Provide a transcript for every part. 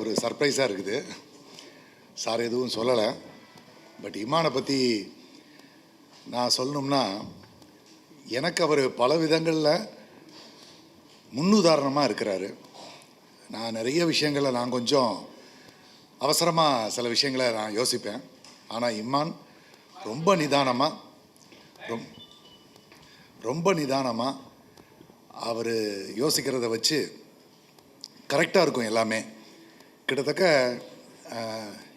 ஒரு சர்ப்ரைஸாக இருக்குது. சார் எதுவும் சொல்லலை. பட் இமானை பற்றி நான் சொல்லணும்னா எனக்கு அவர் பல விதங்களில் முன்னுதாரணமாக இருக்கிறாரு. நான் நிறைய விஷயங்களை நான் கொஞ்சம் அவசரமாக சில விஷயங்களை நான் யோசிப்பேன். ஆனால் இம்மான் ரொம்ப நிதானமாக ரொம் ரொம்ப நிதானமாக அவர் யோசிக்கிறத வச்சு கரெக்டாக இருக்கும் எல்லாமே. கிட்டத்தட்ட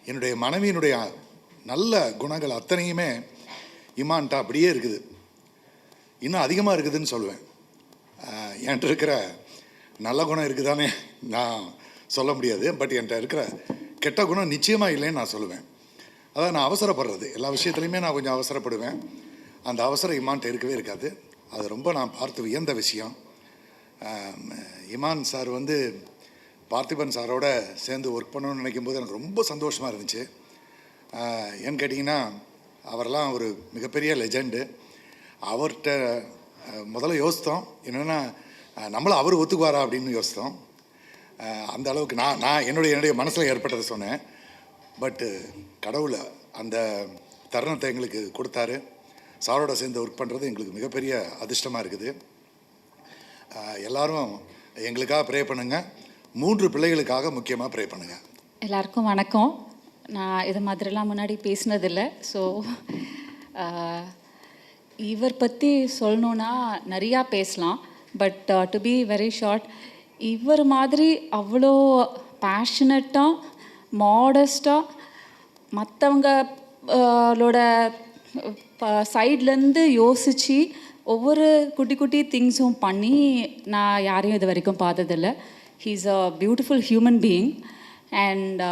என்னுடைய மனைவியினுடைய நல்ல குணங்கள் அத்தனையுமே இமான்ட்டா அப்படியே இருக்குது. இன்னும் அதிகமாக இருக்குதுன்னு சொல்லுவேன் என்கிட்ட இருக்கிற நல்ல குணம் இருக்குதானே நான் சொல்ல முடியாது. பட் என்கிட்ட இருக்கிற கெட்ட குணம் நிச்சயமாக இல்லைன்னு நான் சொல்லுவேன். அதான் நான் அவசரப்படுறது. எல்லா விஷயத்துலையுமே நான் கொஞ்சம் அவசரப்படுவேன். அந்த அவசரம் இமான்ட்ட இருக்கவே இருக்காது. அது ரொம்ப நான் பார்த்து வியந்த விஷயம். இமான் சார் வந்து பார்த்திபன் சாரோட சேர்ந்து ஒர்க் பண்ணணும்னு நினைக்கும் போது எனக்கு ரொம்ப சந்தோஷமாக இருந்துச்சு. ஏன்னு கேட்டிங்கன்னா அவரெல்லாம் ஒரு மிகப்பெரிய லெஜெண்டு அவர்கிட்ட முதல்ல யோசித்தோம். என்னென்னா நம்மளும் அவர் ஒத்துக்குவாரா அப்படின்னு யோசித்தோம். அந்த அளவுக்கு நான் நான் என்னுடைய என்னுடைய மனசில் ஏற்பட்டதை சொன்னேன். பட்டு கடவுள் அந்த தருணத்தை எங்களுக்கு கொடுத்தாரு. சாரோட சேர்ந்து ஒர்க் பண்ணுறது எங்களுக்கு மிகப்பெரிய அதிர்ஷ்டமாக இருக்குது. எல்லோரும் எங்களுக்காக ப்ரே பண்ணுங்கள் மூன்று பிள்ளைகளுக்காக முக்கியமாக ப்ரே பண்ணுங்கள் எல்லாருக்கும் வணக்கம். நான் இது மாதிரிலாம் முன்னாடி பேசினதில்லை. ஸோ இவர் பற்றி சொல்லணுன்னா நிறையா பேசலாம். But to be very short இவர் மாதிரி அவ்வளோ பேஷனட்டாக மாடஸ்டாக மற்றவங்களோட சைட்லேருந்து யோசித்து ஒவ்வொரு குட்டி குட்டி திங்ஸும் பண்ணி நான் யாரையும் இது வரைக்கும் பார்த்ததில்ல. He's a beautiful human being and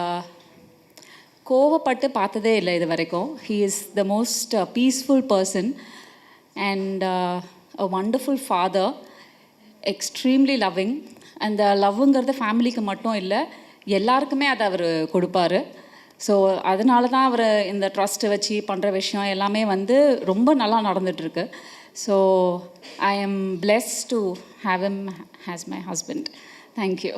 கோவப்பட்டு பார்த்ததே இல்லை இது வரைக்கும். He is the most peaceful person and a wonderful father extremely loving அந்த லவ்வுங்கிறது ஃபேமிலிக்கு மட்டும் இல்லை எல்லாருக்குமே அதை அவர் கொடுப்பாரு. ஸோ அதனால தான் அவர் இந்த ட்ரஸ்ட்டை வச்சு பண்ணுற விஷயம் எல்லாமே வந்து ரொம்ப நல்லா நடந்துகிட்ருக்கு so I am bless to have him as my husband thank you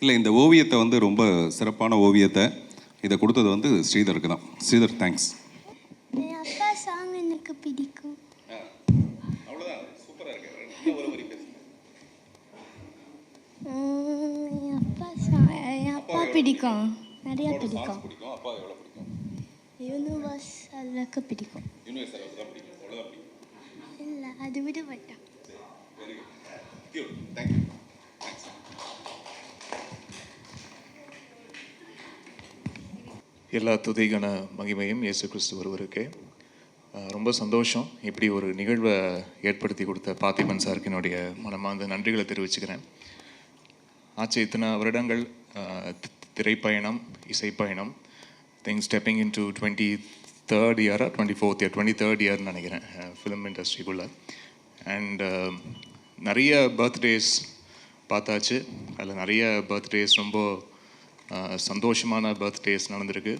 இல்லை இந்த ஓவியத்தை வந்து ரொம்ப சிறப்பான ஓவியத்தை இதை கொடுத்தது வந்து ஸ்ரீதருக்கு தான். ஸ்ரீதர் தேங்க்ஸ் அப்பா சாங் எனக்கு பிடிக்கும். அப்பா song- என் அப்பா பிடிக்கும். நிறைய பிடிக்கும். அப்பா எவ்வளோ பிடிக்கும்? யூனிவர்ஸ் அளவுக்கு பிடிக்கும் யூனிவர்ஸ் தான் பிடிக்கும் அவ்வளோதான் பிடிக்கும் இல்லை அது விட மாட்டேன் வெரி குட் தேங்க்யூ எல்லா துதிகன மகிமையும் இயேசு கிறிஸ்து ஒருவருக்கே. ரொம்ப சந்தோஷம் இப்படி ஒரு நிகழ்வை ஏற்படுத்தி கொடுத்த பாத்திமன் சாருக்கு என்னுடைய மனமார்ந்த நன்றிகளை தெரிவிச்சுக்கிறேன். ஆச்சு இத்தனை வருடங்கள் திரைப்பயணம் இசைப்பயணம் thing stepping in to twenty third இயராக twenty fourth year twenty third இயர்னு நினைக்கிறேன் ஃபிலிம் இண்டஸ்ட்ரிக்குள்ளே அண்ட் நிறைய பர்த்டேஸ் பார்த்தாச்சு. அதில் நிறைய பர்த்டேஸ் ரொம்ப uh, சந்தோஷமான பர்த்டேஸ் நடந்திருக்கு.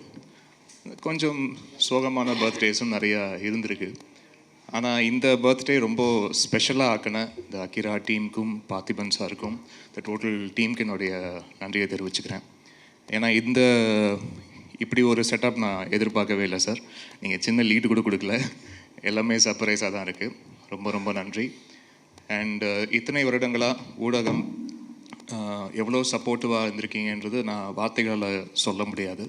கொஞ்சம் சோகமான பர்த்டேஸும் நிறையா இருந்திருக்கு. ஆனால் இந்த பர்த்டே ரொம்ப ஸ்பெஷலாக ஆக்கின இந்த அகிரா டீமுக்கும் பார்த்திபன் சாருக்கும் இந்த டோட்டல் டீமுக்கு என்னுடைய நன்றியை தெரிவிச்சுக்கிறேன். ஏன்னா இந்த இப்படி ஒரு செட்டப் நான் எதிர்பார்க்கவே இல்லை சார் நீங்கள் சின்ன லீடு கூட கொடுக்கல. எல்லாமே சர்ப்ரைஸாக தான் இருக்குது ரொம்ப ரொம்ப நன்றி. அண்டு uh, இத்தனை வருடங்களாக ஊடகம் uh, எவ்வளோ சப்போர்ட்டிவாக இருந்திருக்கீங்கன்றது நான் வார்த்தைகளால் சொல்ல முடியாது.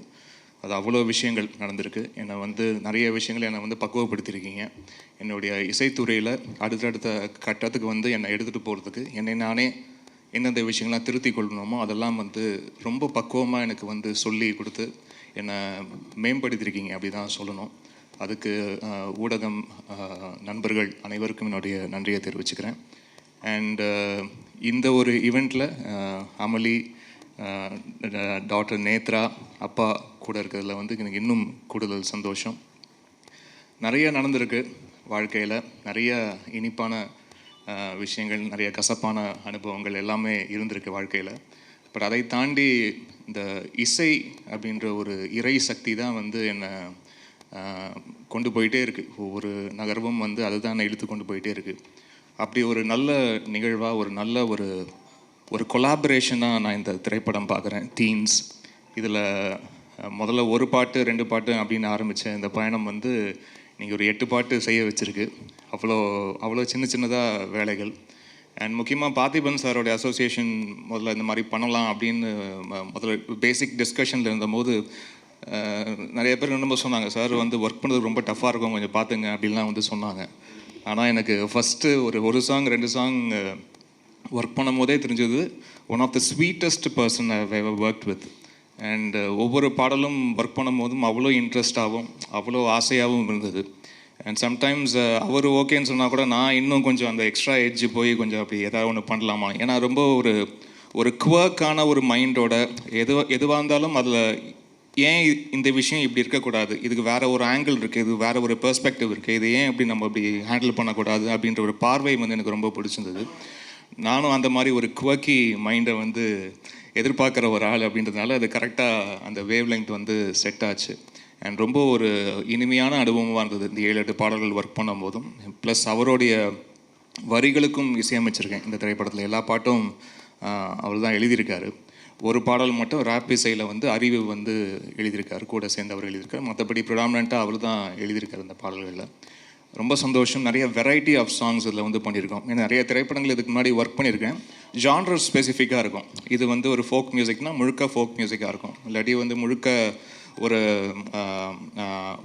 அது அவ்வளோ விஷயங்கள் நடந்திருக்கு. என்னை வந்து நிறைய விஷயங்கள் என்னை வந்து பக்குவப்படுத்தியிருக்கீங்க. என்னுடைய இசைத்துறையில் அடுத்தடுத்த கட்டத்துக்கு வந்து என்னை எடுத்துகிட்டு போகிறதுக்கு என்னை நானே எந்தெந்த விஷயங்கள்லாம் திருத்தி கொள்ளணுமோ அதெல்லாம் வந்து ரொம்ப பக்குவமாக எனக்கு வந்து சொல்லி கொடுத்து என்னை மேம்படுத்தியிருக்கீங்க அப்படி தான் சொல்லணும். அதுக்கு ஊடகம் நண்பர்கள் அனைவருக்கும் என்னுடைய நன்றியை தெரிவிச்சுக்கிறேன். அண்ட் இந்த ஒரு ஈவெண்ட்டில் அமளி டாக்டர் நேத்ரா அப்பா கூட இருக்கிறதுல வந்து எனக்கு இன்னும் கூடுதல் சந்தோஷம். நிறைய நடந்திருக்கு வாழ்க்கையில். நிறைய இனிப்பான விஷயங்கள் நிறைய கசப்பான அனுபவங்கள் எல்லாமே இருந்திருக்கு வாழ்க்கையில். பட் அதை தாண்டி இந்த இசை அப்படின்ற ஒரு இறை சக்தி தான் வந்து என்னை கொண்டு போயிட்டே இருக்குது ஒவ்வொரு நகர்வும் வந்து அதுதான் இழுத்து கொண்டு போயிட்டே இருக்குது அப்படி ஒரு நல்ல நிகழ்வாக ஒரு நல்ல ஒரு ஒரு கொலாபரேஷனாக நான் இந்த திரைப்படம் பார்க்குறேன். தீன்ஸ் இதில் முதல்ல ஒரு பாட்டு ரெண்டு பாட்டு அப்படின்னு ஆரம்பித்த இந்த பயணம் வந்து நீங்கள் ஒரு எட்டு பாட்டு செய்ய வச்சுருக்கு. அவ்வளோ அவ்வளோ சின்ன சின்னதாக வேலைகள். அண்ட் முக்கியமாக பார்த்திபன் சாரோட அசோசியேஷன் முதல்ல இந்த மாதிரி பண்ணலாம் அப்படின்னு முதல்ல பேசிக் டிஸ்கஷனில் இருந்தபோது நிறைய பேர் என்னமோ சொன்னாங்க சார் வந்து ஒர்க் பண்ணுறது ரொம்ப டஃப்பாக இருக்கும் கொஞ்சம் பார்த்துங்க அப்படின்லாம் வந்து சொன்னாங்க. ஆனால் எனக்கு ஃபஸ்ட்டு ஒரு ஒரு சாங் ரெண்டு சாங் ஒர்க் பண்ணும் போதே தெரிஞ்சது one of the sweetest person I work with and ஒவ்வொரு பாடலும் ஒர்க் பண்ணும் போதும் அவ்வளோ இன்ட்ரெஸ்டாகவும் அவ்வளோ ஆசையாகவும் இருந்தது. அண்ட் சம்டைம்ஸ் uh, அவர் ஓகேன்னு சொன்னால் கூட நான் இன்னும் கொஞ்சம் அந்த எக்ஸ்ட்ரா எட்ஜ் போய் கொஞ்சம் அப்படி ஏதாவது ஒன்று பண்ணலாமா? ஏன்னா ரொம்ப ஒரு ஒரு குவர்க்கான ஒரு மைண்டோட எது எதுவாக இருந்தாலும் அதில் ஏன் இந்த விஷயம் இப்படி இருக்கக்கூடாது? இதுக்கு வேற ஒரு ஆங்கிள் இருக்குது இது வேற ஒரு பெர்ஸ்பெக்டிவ் இருக்குது இது ஏன் இப்படி நம்ம இப்படி ஹேண்டில் பண்ணக்கூடாது அப்படின்ற ஒரு பார்வை வந்து எனக்கு ரொம்ப பிடிச்சிருந்தது. நானும் அந்த மாதிரி ஒரு குவக்கி மைண்டை வந்து எதிர்பார்க்குற ஒரு ஆள் அப்படின்றதுனால அது கரெக்டாக அந்த வேவ் லெங்த் வந்து செட் ஆச்சு. அண்ட் ரொம்ப ஒரு இனிமையான அனுபவமாக இருந்தது இந்த ஏழு எட்டு பாடல்கள் ஒர்க் பண்ணும் போதும் ப்ளஸ் அவருடைய வரிகளுக்கும் இசையமைச்சிருக்கேன் இந்த திரைப்படத்தில். எல்லா பாட்டும் அவர் தான் எழுதியிருக்காரு. ஒரு பாடல் மட்டும் ரேப் இசையில் வந்து அறிவு வந்து எழுதியிருக்காரு. கூட சேர்ந்து அவர் எழுதியிருக்காரு. மற்றபடி ப்ரிடாமினண்ட்டாக அவர் தான் எழுதியிருக்காரு இந்த பாடல்களில். ரொம்ப சந்தோஷம். நிறைய வெரைட்டி ஆஃப் சாங்ஸ் இதில் வந்து பண்ணியிருக்கோம். ஏன்னா நிறைய திரைப்படங்கள் இதுக்கு முன்னாடி ஒர்க் பண்ணியிருக்கேன். ஜான்ரல் ஸ்பெசிஃபிக்காக இருக்கும். இது வந்து ஒரு ஃபோக் மியூசிக்னால் முழுக்க ஃபோக் மியூசிக்காக இருக்கும். இல்லாட்டி வந்து முழுக்க ஒரு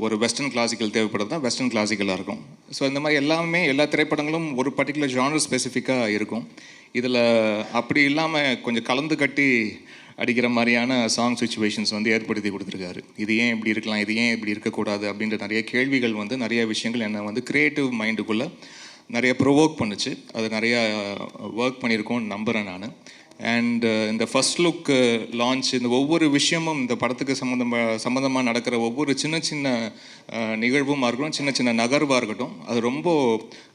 ஒரு வெஸ்டர்ன் கிளாசிக்கல் தேவைப்படுறது தான் வெஸ்டர்ன் கிளாசிக்கலாக இருக்கும். ஸோ இந்த மாதிரி எல்லாமே எல்லா திரைப்படங்களும் ஒரு பர்டிகுலர் ஜானர் ஸ்பெசிஃபிக்காக இருக்கும். இதில் அப்படி இல்லாமல் கொஞ்சம் கலந்து கட்டி அடிக்கிற மாதிரியான சாங் சுச்சுவேஷன்ஸ் வந்து ஏற்படுத்தி கொடுத்துருக்காரு. இது ஏன் இப்படி இருக்கலாம்? இது ஏன் இப்படி இருக்கக்கூடாது? அப்படின்ற நிறைய கேள்விகள் வந்து நிறைய விஷயங்கள் என்னை வந்து க்ரியேட்டிவ் மைண்டுக்குள்ளே நிறைய ப்ரொவோக் பண்ணுச்சு. அது நிறையா ஒர்க் பண்ணியிருக்கோம்னு நம்புகிறேன் நான். அண்ட் uh, இந்த ஃபர்ஸ்ட் லுக் லான்ச் இந்த ஒவ்வொரு விஷயமும் இந்த படத்துக்கு சம்மந்தமாக சம்மந்தமாக நடக்கிற ஒவ்வொரு சின்ன சின்ன uh, நிகழ்வும் இருக்கட்டும் சின்ன சின்ன நகர்வாக இருக்கட்டும் அது ரொம்ப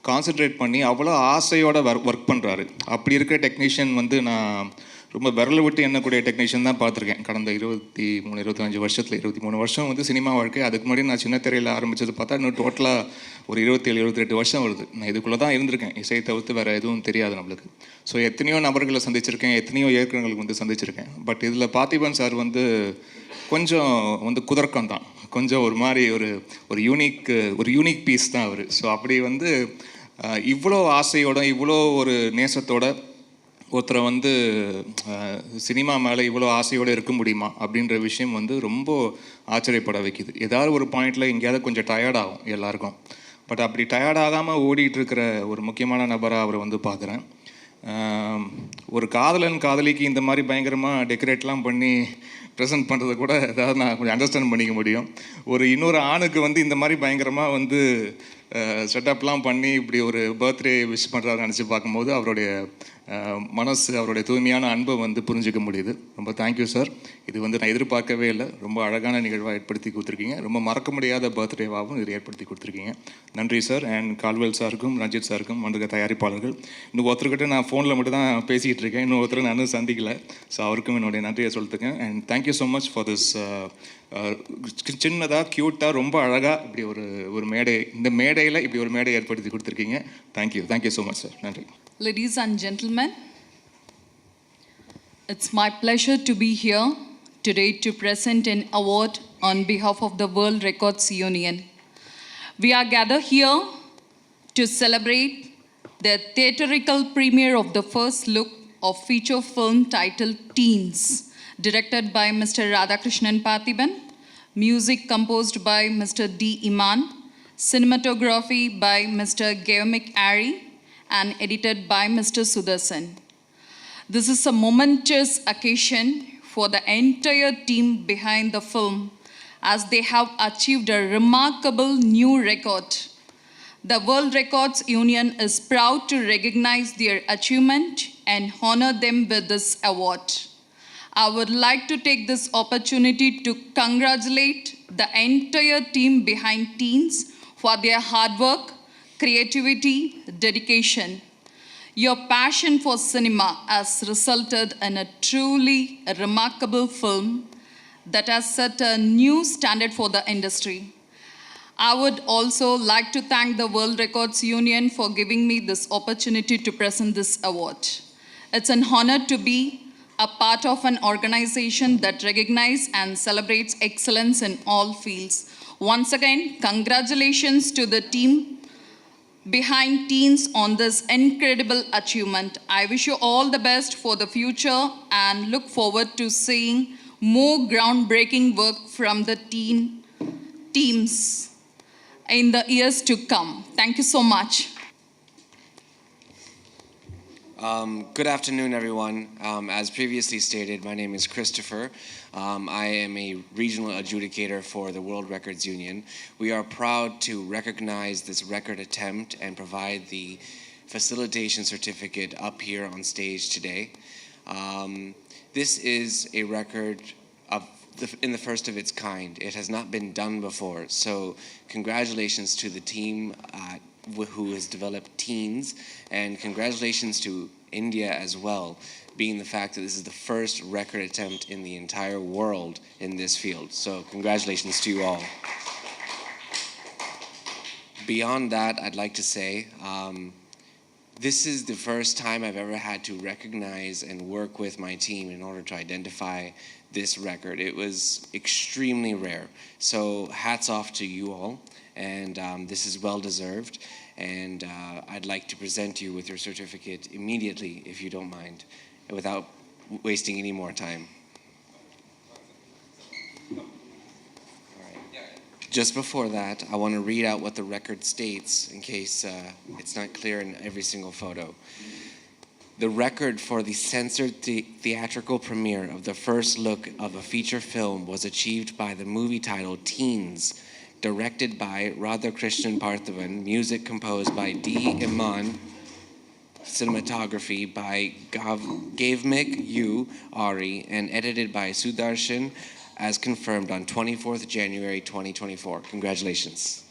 கான்சென்ட்ரேட் பண்ணி அவ்வளோ ஆசையோட ஒர்க் பண்ணுறாரு அப்படி இருக்கிற டெக்னீஷியன் வந்து நான் ரொம்ப விரல விட்டு எண்ணக்கூடிய டெக்னீஷியன் தான் பார்த்துருக்கேன். கடந்த இருபத்தி மூணு இருபத்தஞ்சு வருஷத்தில் இருபத்தி மூணு வருஷம் வந்து சினிமா வாழ்க்கை. அதுக்கு முன்னாடி நான் சின்ன திரையில் ஆரம்பித்தது பார்த்தா இன்னும் டோட்டலாக ஒரு இருபத்தேழு இருபத்தெட்டு வருஷம் வருது. நான் இதுக்குள்ளே தான் இருந்திருக்கேன். இசையை தவிர்த்து வேறு எதுவும் தெரியாது நம்மளுக்கு. ஸோ எத்தனையோ நபர்களை சந்திச்சிருக்கேன். எத்தனையோ இயக்குநர்களுக்கு வந்து சந்திச்சிருக்கேன். பட் இதில் பார்த்திபன் சார் வந்து கொஞ்சம் வந்து குதர்க்கம் தான். கொஞ்சம் ஒரு மாதிரி ஒரு ஒரு யூனிக் ஒரு யூனிக் பீஸ் தான் அவர். ஸோ அப்படி வந்து இவ்வளோ ஆசையோட இவ்வளோ ஒரு நேசத்தோட ஒருத்தரை வந்து சினிமா மேலே இவ்வளோ ஆசையோடு இருக்க முடியுமா? அப்படின்ற விஷயம் வந்து ரொம்ப ஆச்சரியப்பட வைக்குது. ஏதாவது ஒரு பாயிண்டில் எங்கேயாவது கொஞ்சம் டயர்ட் ஆகும் எல்லாருக்கும். பட் அப்படி டயர்ட் ஆகாமல் ஓடிட்டு இருக்கிற ஒரு முக்கியமான நபராக அவரை வந்து பார்க்குறேன். ஒரு காதலன் காதலிக்கு இந்த மாதிரி பயங்கரமாக டெக்கரேட்லாம் பண்ணி ப்ரெசென்ட் பண்ணுறதை கூட ஏதாவது நான் கொஞ்சம் அண்டர்ஸ்டாண்ட் பண்ணிக்க முடியும். ஒரு இன்னொரு ஆணுக்கு வந்து இந்த மாதிரி பயங்கரமாக வந்து செட்டப்லாம் பண்ணி இப்படி ஒரு பர்த்டே விஷ் பண்ணுறாரு நினச்சி பார்க்கும்போது அவருடைய மனசு அவருடைய தூய்மையான அன்பை வந்து புரிஞ்சுக்க முடியுது. ரொம்ப தேங்க்யூ சார் இது வந்து நான் எதிர்பார்க்கவே இல்லை. ரொம்ப அழகான நிகழ்வாக ஏற்படுத்தி கொடுத்துருக்கீங்க. ரொம்ப மறக்க முடியாத பர்த்டேவாகவும் இது ஏற்படுத்தி கொடுத்துருக்கீங்க. நன்றி சார் அண்ட் கால்வெல் சாருக்கும் ரஞ்சித் சாருக்கும் வந்திருக்க தயாரிப்பாளர்கள். இன்னும் ஒருத்தர்கிட்ட நான் ஃபோனில் மட்டும் தான் பேசிக்கிட்டு இருக்கேன். இன்னும் ஒருத்தர் நான் சந்திக்கல. ஸோ அவருக்கும் என்னுடைய நன்றியை சொல்லிட்டுருக்கேன். And thank you so much for this சின்னதாக க்யூட்டாக ரொம்ப அழகாக இப்படி ஒரு ஒரு மேடை இந்த மேடை மேடையில் இப்படி ஒரு மேடை ஏற்படுத்தி கொடுத்துருக்கீங்க thank you thank you so much sir நன்றி Ladies and gentlemen, it's my pleasure to be here today to present an award on behalf of the World Records Union. We are gathered here to celebrate the theatrical premiere of the first look of feature film titled Teens, directed by Mr. Radhakrishnan Pathiban, music composed by Mr. D. Iman, cinematography by Mr. Geomic Ari, and edited by Mr. Sudarsan. This is a momentous occasion for the entire team behind the film as they have achieved a remarkable new record. The World Records Union is proud to recognize their achievement and honor them with this award. I would like to take this opportunity to congratulate the entire team behind Teens for their hard work, creativity, dedication. Your passion for cinema has resulted in a truly remarkable film that has set a new standard for the industry. I would also like to thank the World Records Union for giving me this opportunity to present this award. It's an honor to be a part of an organization that recognizes and celebrates excellence in all fields. Once again, congratulations to the team behind teens on this incredible achievement. I wish you all the best for the future and look forward to seeing more groundbreaking work from the teen teams in the years to come. Thank you so much. Um, good afternoon, everyone. Um, as previously stated, my name is Christopher. Um, I am a regional adjudicator for the World Records Union. We are proud to recognize this record attempt and provide the facilitation certificate up here on stage today. Um, this is a record of the, in the first of its kind. It has not been done before. So, congratulations to the team wh- who has developed Teens, and congratulations to India as well, being the fact that this is the first record attempt in the entire world in this field. So, congratulations to you all. Beyond that, I'd like to say um, this is the first time I've ever had to recognize and work with my team in order to identify this record. It was extremely rare. So, hats off to you all, and um, this is well deserved. And uh, I'd like to present you with your certificate immediately, if you don't mind, without wasting any more time. Just before that, I want to read out what the record states in case uh, it's not clear in every single photo. The record for the censored the- theatrical premiere of the first look of a feature film was achieved by the movie title Teens, directed by Radhakrishnan Parthavan, music composed by D. Iman, cinematography by Gav- Gavmik U. Ari, and edited by Sudarshan as confirmed on 24th January 2024. Congratulations.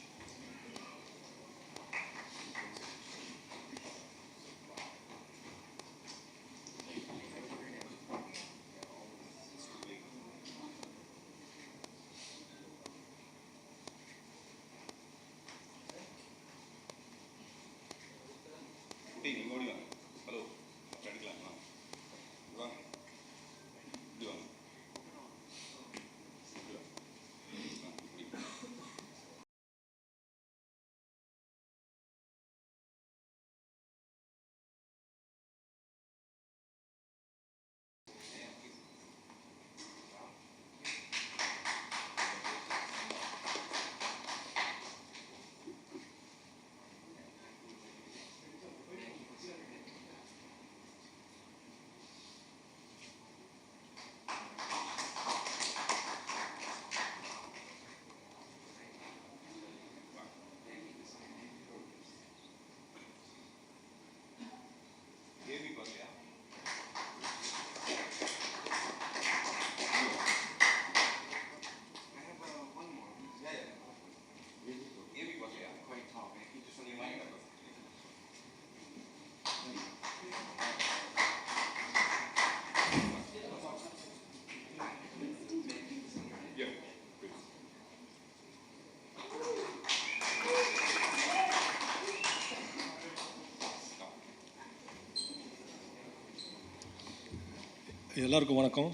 எல்லாருக்கும் வணக்கம்.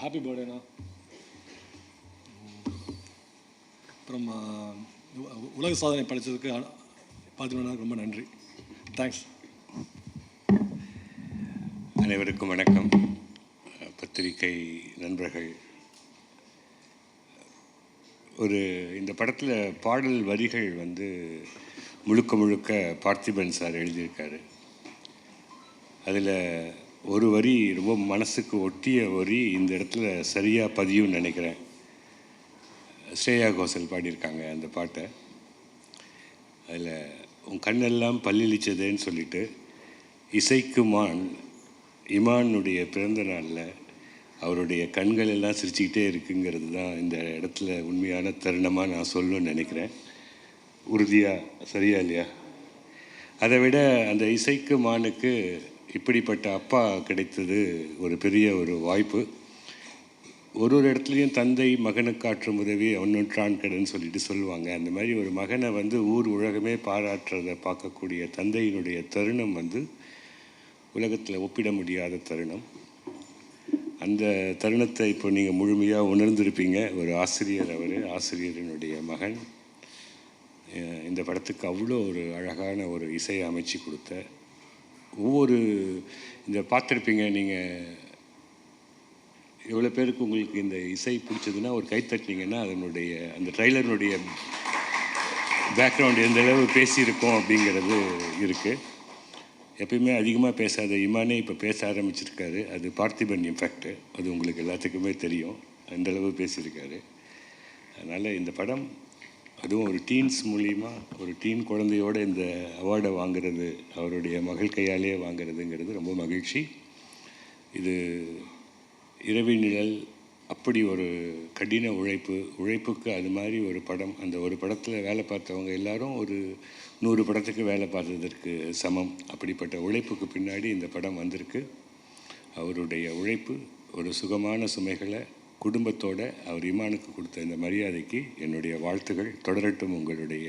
Happy பர்த்டேண்ணா அப்புறம் உலக சாதனை படித்ததுக்கு பார்த்திபண்ணா ரொம்ப நன்றி. Thanks அனைவருக்கும் வணக்கம். பத்திரிகை நண்பர்கள். ஒரு இந்த படத்தில் பாடல் வரிகள் வந்து முழுக்க முழுக்க பார்த்திபன் சார் எழுதியிருக்காரு. அதில் ஒரு வரி ரொம்ப மனசுக்கு ஒட்டிய வரி இந்த இடத்துல சரியாக பதியும்னு நினைக்கிறேன். ஸ்ரேயா கோஷல் பாடியிருக்காங்க அந்த பாட்டை. அதில் உன் கண்ணெல்லாம் பல்லிழிச்சதேன்னு சொல்லிட்டு இசைக்குமான் இமானுடைய பிறந்த நாளில் அவருடைய கண்கள் எல்லாம் சிரிச்சுக்கிட்டே இருக்குங்கிறது தான் இந்த இடத்துல உண்மையான தருணமாக நான் சொல்லணும்னு நினைக்கிறேன். உறுதியாக சரியா இல்லையா? அதை விட அந்த இசைக்கு மானுக்கு இப்படிப்பட்ட அப்பா கிடைத்தது ஒரு பெரிய ஒரு வாய்ப்பு. ஒரு ஒரு இடத்துலையும் தந்தை மகனுக்கு ஆற்றும் உதவி ஒன்றுற்றான் கடன் சொல்லிட்டு சொல்லுவாங்க. அந்த மாதிரி ஒரு மகனை வந்து ஊர் உலகமே பாராட்டுறதை பார்க்கக்கூடிய தந்தையினுடைய தருணம் வந்து உலகத்தில் ஒப்பிட முடியாத தருணம். அந்த தருணத்தை இப்போ நீங்கள் முழுமையாக உணர்ந்திருப்பீங்க. ஒரு ஆசிரியர் அவர் ஆசிரியரினுடைய மகன். இந்த படத்துக்கு அவ்வளோ ஒரு அழகான ஒரு இசையை அமைச்சு கொடுத்த ஒவ்வொரு இந்த பார்த்துருப்பீங்க நீங்கள் எவ்வளோ பேருக்கு உங்களுக்கு இந்த இசை பிடிச்சதுன்னா ஒரு கை தட்டினீங்கன்னா அதனுடைய அந்த ட்ரைலருடைய பேக்ரவுண்ட் எந்த அளவு பேசியிருக்கோம் அப்படிங்கிறது இருக்குது எப்பயுமே அதிகமாக பேசாத இமானே இப்போ பேச ஆரம்பிச்சிருக்காரு. அது பார்த்திபன் இம்பேக்ட் அது உங்களுக்கு எல்லாத்துக்குமே தெரியும். அந்த அளவு பேசியிருக்காரு. அதனால் இந்த படம் அதுவும் ஒரு டீன்ஸ் மூலிமா ஒரு டீன் குழந்தையோட இந்த அவார்டை வாங்குறது அவருடைய மகள் கையாலேயே வாங்குறதுங்கிறது ரொம்ப மகிழ்ச்சி. இது இரவி நிழல் அப்படி ஒரு கடின உழைப்பு உழைப்புக்கு அது மாதிரி ஒரு படம் அந்த ஒரு படத்தில் வேலை பார்த்தவங்க எல்லாரும் ஒரு நூறு படத்துக்கு வேலை பார்த்ததற்கு சமம். அப்படிப்பட்ட உழைப்புக்கு பின்னாடி இந்த படம் வந்திருக்கு. அவருடைய உழைப்பு ஒரு சுகமான சுமைகளை குடும்பத்தோட அவர் இமானுக்கு கொடுத்த இந்த மரியாதைக்கு என்னுடைய வாழ்த்துகள். தொடரட்டும் உங்களுடைய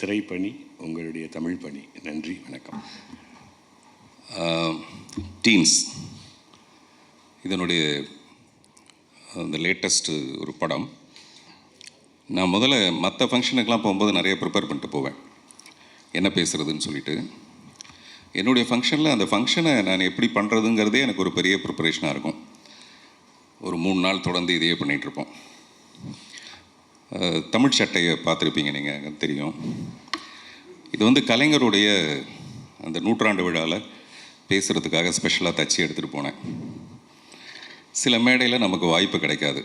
திரைப்பணி உங்களுடைய தமிழ் பணி. நன்றி வணக்கம். டீன்ஸ் இதனுடைய அந்த லேட்டஸ்ட்டு ஒரு படம். நான் முதல்ல மற்ற ஃபங்க்ஷனுக்கெலாம் போகும்போது நிறைய ப்ரிப்பேர் பண்ணிட்டு போவேன். என்ன பேசுகிறதுன்னு சொல்லிட்டு. என்னுடைய ஃபங்க்ஷனில் அந்த ஃபங்க்ஷனை நான் எப்படி பண்ணுறதுங்கிறதே எனக்கு ஒரு பெரிய ப்ரிப்பரேஷனாக இருக்கும். ஒரு மூணு நாள் தொடர்ந்து இதையே பண்ணிகிட்ருப்போம். தமிழ் சட்டையை பார்த்துருப்பீங்க நீங்கள் தெரியும். இது வந்து கலைஞருடைய அந்த நூற்றாண்டு விழாவில் பேசுகிறதுக்காக ஸ்பெஷலாக தச்சு எடுத்துகிட்டு போனேன். சில மேடையில் நமக்கு வாய்ப்பு கிடைக்காது.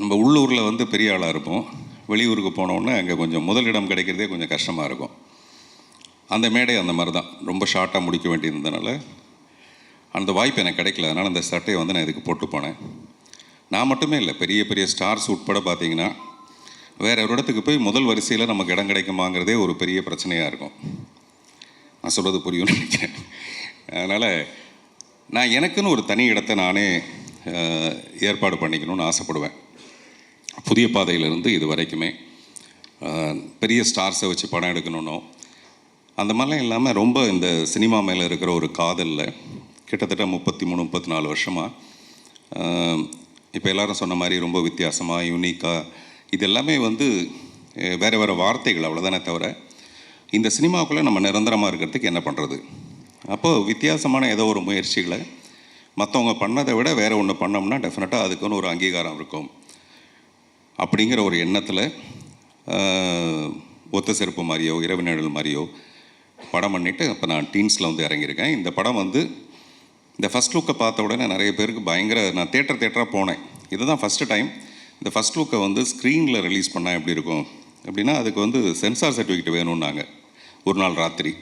நம்ம உள்ளூரில் வந்து பெரிய ஆளாக இருப்போம். வெளியூருக்கு போனோன்னே அங்கே கொஞ்சம் முதலிடம் கிடைக்கிறதே கொஞ்சம் கஷ்டமாக இருக்கும். அந்த மேடை அந்த மாதிரி தான் ரொம்ப ஷார்ட்டாக முடிக்க வேண்டியிருந்தனால அந்த வாய்ப்பு எனக்கு கிடைக்கல. அதனால் அந்த சட்டையை வந்து நான் இதுக்கு போட்டு போனேன். நான் மட்டுமே இல்லை பெரிய பெரிய ஸ்டார்ஸ் உட்பட பார்த்தீங்கன்னா வேற ஒரு இடத்துக்கு போய் முதல் வரிசையில் நமக்கு இடம் கிடைக்குமாங்கிறதே ஒரு பெரிய பிரச்சனையாக இருக்கும். நான் சொல்கிறது புரியும்னு நினைக்கிறேன். அதனால் நான் எனக்குன்னு ஒரு தனி இடத்தை நானே ஏற்பாடு பண்ணிக்கணும்னு ஆசைப்படுவேன். புதிய பாதையிலிருந்து இது வரைக்குமே பெரிய ஸ்டார்ஸை வச்சு படம் எடுக்கணுன்னோ அந்த மாதிரிலாம் இல்லாமல் ரொம்ப இந்த சினிமா மேலே இருக்கிற ஒரு காதலில் கிட்டத்தட்ட முப்பத்தி மூணு முப்பத்தி நாலு வருஷமாக இப்போ எல்லாரும் சொன்ன மாதிரி ரொம்ப வித்தியாசமாக யூனிக்காக இது எல்லாமே வந்து வேறு வேறு வார்த்தைகள் அவ்வளோதானே தவிர இந்த சினிமாவுக்குள்ளே நம்ம நிரந்தரமாக இருக்கிறதுக்கு என்ன பண்ணுறது அப்போது வித்தியாசமான ஏதோ ஒரு முயற்சிகளை மற்றவங்க பண்ணதை விட வேறு ஒன்று பண்ணோம்னா டெஃபினட்டாக அதுக்குன்னு ஒரு அங்கீகாரம் இருக்கும். அப்படிங்கிற ஒரு எண்ணத்தில் ஒத்த செருப்பு மாதிரியோ இரவு நிழல் மாதிரியோ படம் பண்ணிவிட்டு இப்போ நான் டீன்ஸில் வந்து இறங்கியிருக்கேன். இந்த படம் வந்து இந்த ஃபஸ்ட் லுக்கை பார்த்த உடனே நிறைய பேருக்கு பயங்கர நான் தேட்டர் தேட்டராக போனேன். இதுதான் ஃபஸ்ட்டு டைம் இந்த ஃபஸ்ட் லுக்கை வந்து ஸ்க்ரீனில் ரிலீஸ் பண்ணால் எப்படி இருக்கும்? அப்படின்னா அதுக்கு வந்து சென்சார் சர்டிஃபிகேட் வேணும்னாங்க. ஒரு நாள் ராத்திரி.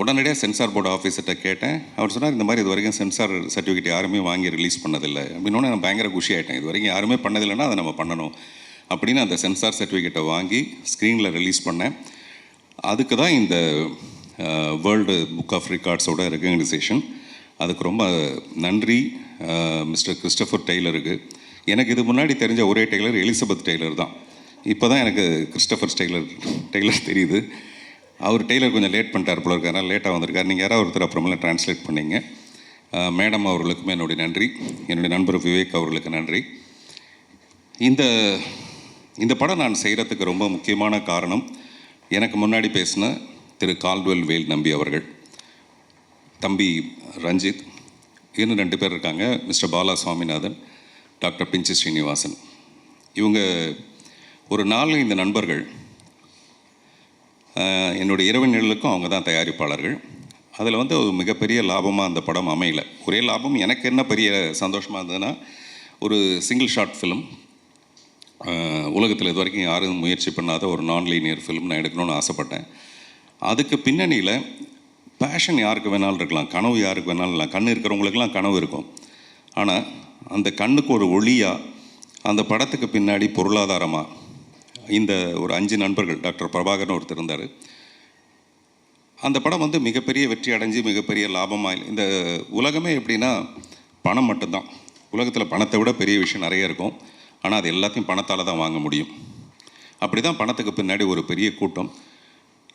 உடனடியாக சென்சார் போர்டு ஆஃபீஸர்கிட்ட கேட்டேன். அவர் சொன்னார் இந்த மாதிரி இது வரைக்கும் சென்சார் சர்டிஃபிகேட் யாருமே வாங்கி ரிலீஸ் பண்ணதில்லை. அப்படின்னு நான் பயங்கர குஷி ஆகிட்டேன் இது வரைக்கும் யாருமே பண்ணதில்லைன்னா அதை நம்ம பண்ணணும். அப்படின்னு அந்த சென்சார் சர்டிஃபிகேட்டை வாங்கி ஸ்க்ரீனில் ரிலீஸ் பண்ணேன். அதுக்கு தான் இந்த வேர்ல்டு புக் ஆஃப் ரெக்கார்ட்ஸோட ரெகக்னைசேஷன் அதுக்கு ரொம்ப நன்றி மிஸ்டர் கிறிஸ்டபர் டெய்லருக்கு. எனக்கு இது முன்னாடி தெரிஞ்ச ஒரே டெய்லர் எலிசபெத் டெய்லர் தான். இப்போ தான் எனக்கு கிறிஸ்டபர் டெய்லர் டெய்லர் தெரியுது. அவர் டெய்லர் கொஞ்சம் லேட் பண்ணிட்டார் போல இருக்காரு லேட்டாக வந்திருக்காரு. நீங்கள் யாராவது ஒருத்தர் அப்புறமெல்லாம் ட்ரான்ஸ்லேட் பண்ணீங்க. மேடம் அவர்களுக்குமே என்னுடைய நன்றி. என்னுடைய நண்பர் விவேக் அவர்களுக்கு நன்றி. இந்த இந்த படம் நான் செய்கிறதுக்கு ரொம்ப முக்கியமான காரணம் எனக்கு முன்னாடி பேசின திரு கால்வெல் வேல் நம்பி அவர்கள். தம்பி ரஞ்சித் இன்னும் ரெண்டு பேர் இருக்காங்க. Mister Bala Swaminathan doctor Pinchi Srinivasan. இவங்க ஒரு நாலு இந்த நண்பர்கள் என்னுடைய இரவு நிழலுக்கும் அவங்க தான் தயாரிப்பாளர்கள். அதில் வந்து ஒரு மிகப்பெரிய லாபமாக அந்த படம் அமையல. ஒரே லாபம் எனக்கு என்ன பெரிய சந்தோஷமாக இருந்ததுன்னா ஒரு சிங்கிள் ஷார்ட் ஃபிலிம் உலகத்தில் இது வரைக்கும் யாரும் முயற்சி பண்ணாத ஒரு நான் லீனியர் ஃபிலிம் நான் எடுக்கணும்னு ஆசைப்பட்டேன். அதுக்கு பின்னணியில் பேஷன் யாருக்கு வேணாலும் இருக்கலாம். கனவு யாருக்கு வேணாலும் இல்லை கண் இருக்கிறவங்களுக்கெல்லாம் கனவு இருக்கும். ஆனால் அந்த கண்ணுக்கு ஒரு ஒளியாக அந்த படத்துக்கு பின்னாடி பொருளாதாரமாக இந்த ஒரு அஞ்சு நண்பர்கள் டாக்டர் பிரபாகர்னு ஒருத்தர் இருந்தார். அந்த படம் வந்து மிகப்பெரிய வெற்றி அடைஞ்சு மிகப்பெரிய லாபமாக இந்த உலகமே எப்படின்னா பணம் மட்டும்தான். உலகத்தில் பணத்தை விட பெரிய விஷயம் நிறைய இருக்கும். ஆனால் அது எல்லாத்தையும் பணத்தால் தான் வாங்க முடியும். அப்படி தான் பணத்துக்கு பின்னாடி ஒரு பெரிய கூட்டம்.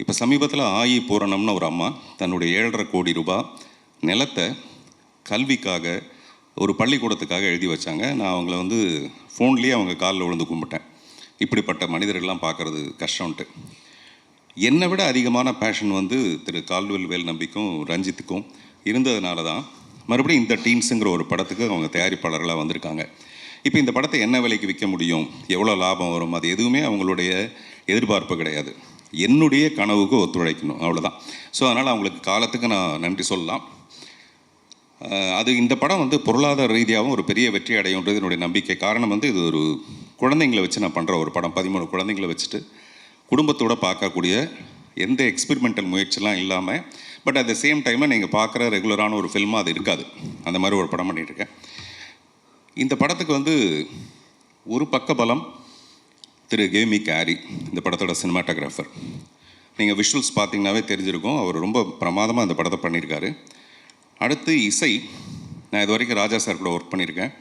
இப்போ சமீபத்தில் ஆயி பூரணம்னு ஒரு அம்மா தன்னுடைய ஏழரை கோடி ரூபாய் நிலத்தை கல்விக்காக ஒரு பள்ளிக்கூடத்துக்காக எழுதி வச்சாங்க. நான் அவங்கள வந்து ஃபோன்லேயே அவங்க காலில் விழுந்து கும்பிட்டேன். இப்படிப்பட்ட மனிதர்கள்லாம் பார்க்குறது கஷ்டம்ன்ட்டு. என்னை விட அதிகமான பேஷன் வந்து திரு கால்வெல் வேல் நம்பிக்கும் ரஞ்சித்துக்கும் இருந்ததுனால தான் மறுபடியும் இந்த டீம்ஸுங்கிற ஒரு படத்துக்கு அவங்க தயாரிப்பாளர்களாக வந்திருக்காங்க. இப்போ இந்த படத்தை என்ன விலைக்கு விற்க முடியும்? எவ்வளோ லாபம் வரும்? அது எதுவுமே அவங்களுடைய எதிர்பார்ப்பு கிடையாது. என்னுடைய கனவுக்கு ஒத்துழைக்கணும். அவ்வளோதான் ஸோ அதனால் அவங்களுக்கு காலத்துக்கு நான் நன்றி சொல்லலாம். அது இந்த படம் வந்து பொருளாதார ரீதியாகவும் ஒரு பெரிய வெற்றி அடையுன்றது என்னுடைய நம்பிக்கை. காரணம் வந்து இது ஒரு குழந்தைங்களை வச்சு நான் பண்ணுற ஒரு படம். பதிமூணு குழந்தைங்களை வச்சுட்டு குடும்பத்தோடு பார்க்கக்கூடிய எந்த எக்ஸ்பெரிமெண்டல் முயற்சிலாம் இல்லாமல் பட் அட் த சேம் டைமில் நீங்கள் பார்க்குற ரெகுலரான ஒரு ஃபில்மாக அது இருக்காது. அந்த மாதிரி ஒரு படம் பண்ணிகிட்ருக்கேன் இந்த படத்துக்கு வந்து ஒரு பக்க பலம் திரு கேமி கேரி இந்த படத்தோட சினிமாட்டோகிராஃபர். நீங்கள் விஷுவல்ஸ் பார்த்தீங்கன்னாவே தெரிஞ்சிருக்கும். அவர் ரொம்ப பிரமாதமாக இந்த படத்தை பண்ணியிருக்காரு. அடுத்து இசை. நான் இது வரைக்கும் ராஜா சார் கூட ஒர்க் பண்ணியிருக்கேன்.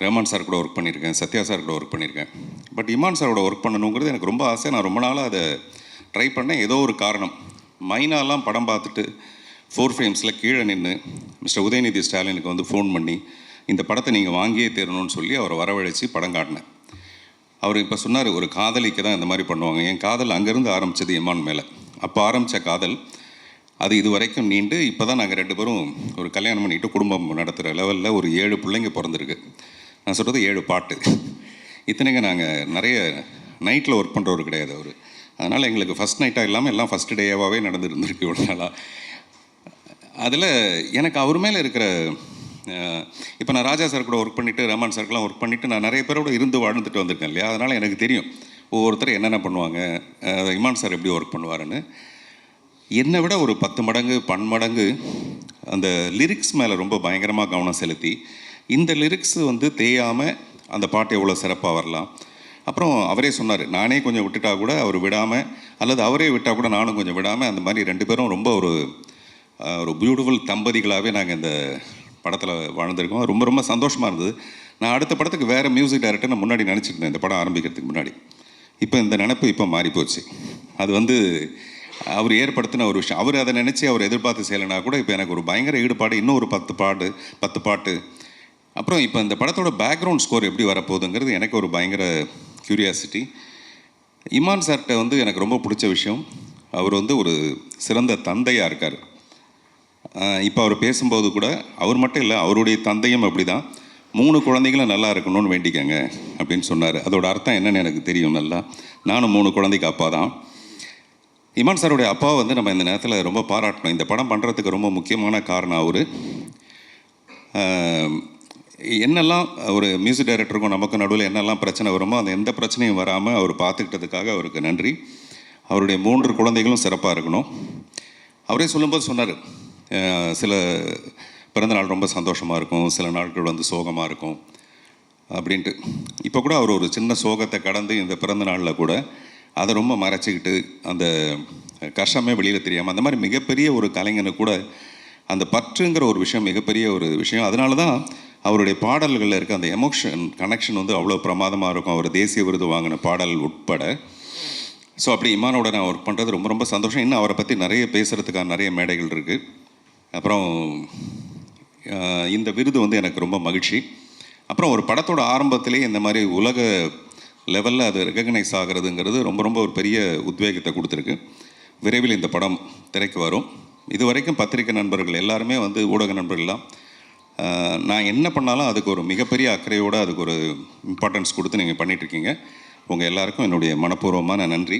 ரஹ்மான் சார் கூட ஒர்க் பண்ணியிருக்கேன். சத்யா சார் கூட ஒர்க் பண்ணியிருக்கேன். பட் இமான் சாரோட ஒர்க் பண்ணணுங்கிறது எனக்கு ரொம்ப ஆசை. நான் ரொம்ப நாளாக அதை ட்ரை பண்ணேன். ஏதோ ஒரு காரணம். மைனாலாம் படம் பார்த்துட்டு ஃபோர் ஃப்ரேம்ஸில் கீழே நின்று மிஸ்டர் உதயநிதி ஸ்டாலினுக்கு வந்து ஃபோன் பண்ணி இந்த படத்தை நீங்கள் வாங்கியே தரணும்னு சொல்லி அவரை வரவழைச்சி படம் காட்டினேன். அவர் இப்போ சொன்னார் ஒரு காதலிக்கு தான் இந்த மாதிரி பண்ணுவாங்க. என் காதல் அங்கேருந்து ஆரம்பித்தது எம்மான் மேலே. அப்போ ஆரம்பித்த காதல் அது இது வரைக்கும் நீண்டு இப்போ தான் நாங்கள் ரெண்டு பேரும் ஒரு கல்யாணம் பண்ணிட்டு குடும்பம் நடத்துகிற லெவலில் ஒரு ஏழு பிள்ளைங்க பிறந்திருக்கு. நான் சொல்கிறது ஏழு பாட்டு. இத்தனைங்க நாங்கள் நிறைய நைட்டில் ஒர்க் பண்ணுறவர் கிடையாது அவர். அதனால் எங்களுக்கு ஃபஸ்ட் நைட்டாக இல்லாமல் எல்லாம் ஃபஸ்ட் டேவாகவே நடந்துருந்துருக்கு இவ்வளோ நாளாக அதில் எனக்கு அவர் மேலே இருக்கிற இப்போ நான் ராஜா சார் கூட ஒர்க் பண்ணிவிட்டு ரமான் சார்க்கெலாம் ஒர்க் பண்ணிவிட்டு நான் நிறைய பேரோட இருந்து வாழ்ந்துட்டு வந்திருக்கேன் இல்லையா? அதனால் எனக்கு தெரியும் ஒவ்வொருத்தர் என்னென்ன பண்ணுவாங்க இமான் சார் எப்படி ஒர்க் பண்ணுவாருன்னு. என்னை விட ஒரு பத்து மடங்கு பன்மடங்கு அந்த லிரிக்ஸ் மேலே ரொம்ப பயங்கரமாக கவனம் செலுத்தி இந்த லிரிக்ஸ் வந்து தேயாமல் அந்த பாட்டு எவ்வளோ சிறப்பாக வரலாம். அப்புறம் அவரே சொன்னார் நானே கொஞ்சம் விட்டுட்டா கூட அவர் விடாமல் அல்லது அவரே விட்டால் கூட நானும் கொஞ்சம் விடாமல் அந்த மாதிரி ரெண்டு பேரும் ரொம்ப ஒரு ஒரு பியூட்டிஃபுல் தம்பதிகளாகவே நாங்கள் இந்த படத்தில் வாழ்ந்திருக்கோம். ரொம்ப ரொம்ப சந்தோஷமாக இருந்தது. நான் அடுத்த படத்துக்கு வேறு மியூசிக் டைரக்டர் நான் முன்னாடி நினச்சிருந்தேன். இந்த படம் ஆரம்பிக்கிறதுக்கு முன்னாடி. இப்போ இந்த நினப்பு இப்போ மாறி போச்சு அது வந்து அவர் ஏற்படுத்தின ஒரு விஷயம். அவர் அதை நினச்சி அவர் எதிர்பார்த்து செய்யலைனா கூட இப்போ எனக்கு ஒரு பயங்கர ஈடுபாடு. இன்னும் ஒரு பத்து பாட்டு பத்து பாட்டு. அப்புறம் இப்போ இந்த படத்தோட பேக்ரவுண்ட் ஸ்கோர் எப்படி வரப்போகுதுங்கிறது எனக்கு ஒரு பயங்கர க்யூரியாசிட்டி இமான் சார்கிட்ட வந்து எனக்கு ரொம்ப பிடிச்ச விஷயம். அவர் வந்து ஒரு சிறந்த தந்தையாக இருக்கார். இப்போ அவர் பேசும்போது கூட அவர் மட்டும் இல்லை அவருடைய தந்தையும் அப்படி தான் மூணு குழந்தைங்களும் நல்லா இருக்கணும்னு வேண்டிக்கங்க அப்படின்னு சொன்னார். அதோட அர்த்தம் என்னன்னு எனக்கு தெரியும் நல்லா. நானும் மூணு குழந்தைக்கு அப்பா தான் இமான் சாருடைய அப்பா வந்து நம்ம இந்த நேரத்தில் ரொம்ப பாராட்டணும். இந்த படம் பண்ணுறதுக்கு ரொம்ப முக்கியமான காரணம் அவர். என்னெல்லாம் ஒரு மியூசிக் டைரக்டருக்கும் நமக்கு நடுவில் என்னெல்லாம் பிரச்சனை வருமோ அந்த எந்த பிரச்சனையும் வராமல் அவர் பார்த்துக்கிட்டதுக்காக அவருக்கு நன்றி. அவருடைய மூன்று குழந்தைகளும் சிறப்பாக இருக்கணும். அவரே சொல்லும்போது சொன்னார் சில பிறந்தநாள் ரொம்ப சந்தோஷமாக இருக்கும் சில நாட்கள் வந்து சோகமாக இருக்கும் அப்படின்ட்டு. இப்போ கூட அவர் ஒரு சின்ன சோகத்தை கடந்து இந்த பிறந்த நாளில் கூட அதை ரொம்ப மறைச்சிக்கிட்டு அந்த கஷ்டமே வெளியில் தெரியாமல் அந்த மாதிரி மிகப்பெரிய ஒரு கலைஞனு கூட அந்த பற்றுங்கிற ஒரு விஷயம் மிகப்பெரிய ஒரு விஷயம். அதனால தான் அவருடைய பாடல்களில் இருக்க அந்த எமோஷன் கனெக்ஷன் வந்து அவ்வளோ பிரமாதமாக இருக்கும். அவர் தேசிய விருது வாங்கின பாடல் உட்பட. ஸோ அப்படி இமானோட நான் ஒர்க் பண்ணுறது ரொம்ப ரொம்ப சந்தோஷம். இன்னும் அவரை பற்றி நிறைய பேசுகிறதுக்கான நிறைய மேடைகள் இருக்குது அப்புறம் இந்த விருது வந்து எனக்கு ரொம்ப மகிழ்ச்சி. அப்புறம் ஒரு படத்தோட ஆரம்பத்திலே இந்த மாதிரி உலக லெவலில் அது ரெக்கக்னைஸ் ஆகிறதுங்கிறது ரொம்ப ரொம்ப ஒரு பெரிய உத்வேகத்தை கொடுத்துருக்கு. விரைவில் இந்த படம் திரைக்கு வரும். இது வரைக்கும் பத்திரிக்கை நண்பர்கள் எல்லாருமே வந்து ஊடக நண்பர்கள்லாம் நான் என்ன பண்ணாலும் அதுக்கு ஒரு மிகப்பெரிய அக்கறையோடு அதுக்கு ஒரு இம்பார்ட்டன்ஸ் கொடுத்து நீங்கள் பண்ணிகிட்ருக்கீங்க உங்கள் எல்லாருக்கும் என்னுடைய மனப்பூர்வமான நன்றி.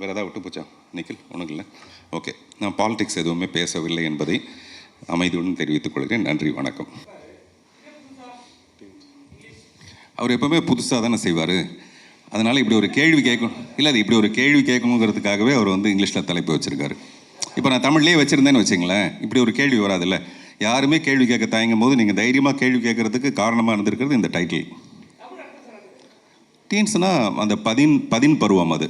வேறு ஏதாவது விட்டு போச்சா? நிக்கில் ஒன்றும் இல்லை ஓகே நான் பாலிடிக்ஸ் எதுவுமே பேசவில்லை என்பதை அமைதியுடன் தெரிவித்துக் கொள்கிறேன். நன்றி வணக்கம். அவர் எப்பவுமே புதுசாக தானே செய்வார். அதனால் இப்படி ஒரு கேள்வி கேட்கணும் இல்லை அது இப்படி ஒரு கேள்வி கேட்கணுங்கிறதுக்காகவே அவர் வந்து இங்கிலீஷில் தலைப்பு வச்சுருக்காரு. இப்போ நான் தமிழ்லேயே வச்சுருந்தேன்னு வச்சுங்களேன் இப்படி ஒரு கேள்வி வராதுல்ல. யாருமே கேள்வி கேட்க தயங்கும் போது நீங்கள் தைரியமாக கேள்வி கேட்கறதுக்கு காரணமாக இருந்திருக்கிறது இந்த டைட்டில் டீன்ஸ்னால் அந்த பதின் பதின் பருவம் அது.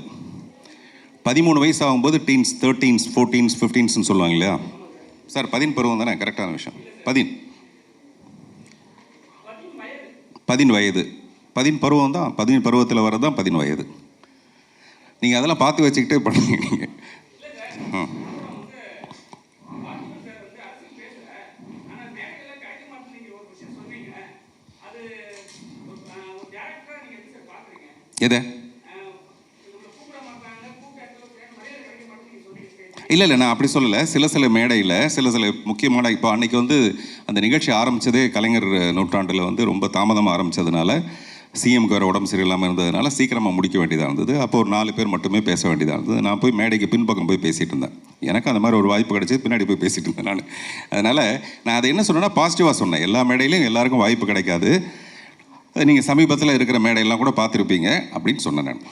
பதிமூணு வயசு ஆகும்போது டீன்ஸ் தேர்ட்டீன்ஸ் ஃபோர்டீன்ஸ் ஃபிஃப்டீன்ஸ்னு சொல்லுவாங்க இல்லையா? சார் பதின் பருவம் தானே? கரெக்டான விஷயம். பதின். பதின் வயது. பதின் பருவம் தான் பதின் பருவத்தில் வர்றது தான் பதின் வயது. நீங்கள் அதெல்லாம் பார்த்து வச்சுக்கிட்டே பண்ணுங்க நீங்கள் ம் எதை? இல்லை இல்லை நான் அப்படி சொல்லலை. சில சில மேடையில் சில சில முக்கியமான இப்போ அன்றைக்கி வந்து அந்த நிகழ்ச்சி ஆரம்பித்ததே கலைஞர் நூற்றாண்டில் வந்து ரொம்ப தாமதமாக ஆரம்பித்ததுனால சிஎம்க்கு வேறு உடம்பு சரியில்லாமல் இருந்ததுனால சீக்கிரமாக முடிக்க வேண்டியதாக இருந்தது. அப்போ ஒரு நாலு பேர் மட்டுமே பேச வேண்டியதாக இருந்தது. நான் போய் மேடைக்கு பின்பக்கம் போய் பேசிகிட்டு இருந்தேன். எனக்கு அந்த மாதிரி ஒரு வாய்ப்பு கிடைச்சி பின்னாடி போய் பேசிகிட்டு இருந்தேன் நான். அதனால் நான் அதை என்ன சொன்னேன்னா பாசிட்டிவாக சொன்னேன். எல்லா மேடையிலையும் எல்லாருக்கும் வாய்ப்பு கிடைக்காது. நீங்கள் சமீபத்தில் இருக்கிற மேடையெல்லாம் கூட பார்த்துருப்பீங்க அப்படின்னு சொன்னேன் நான்.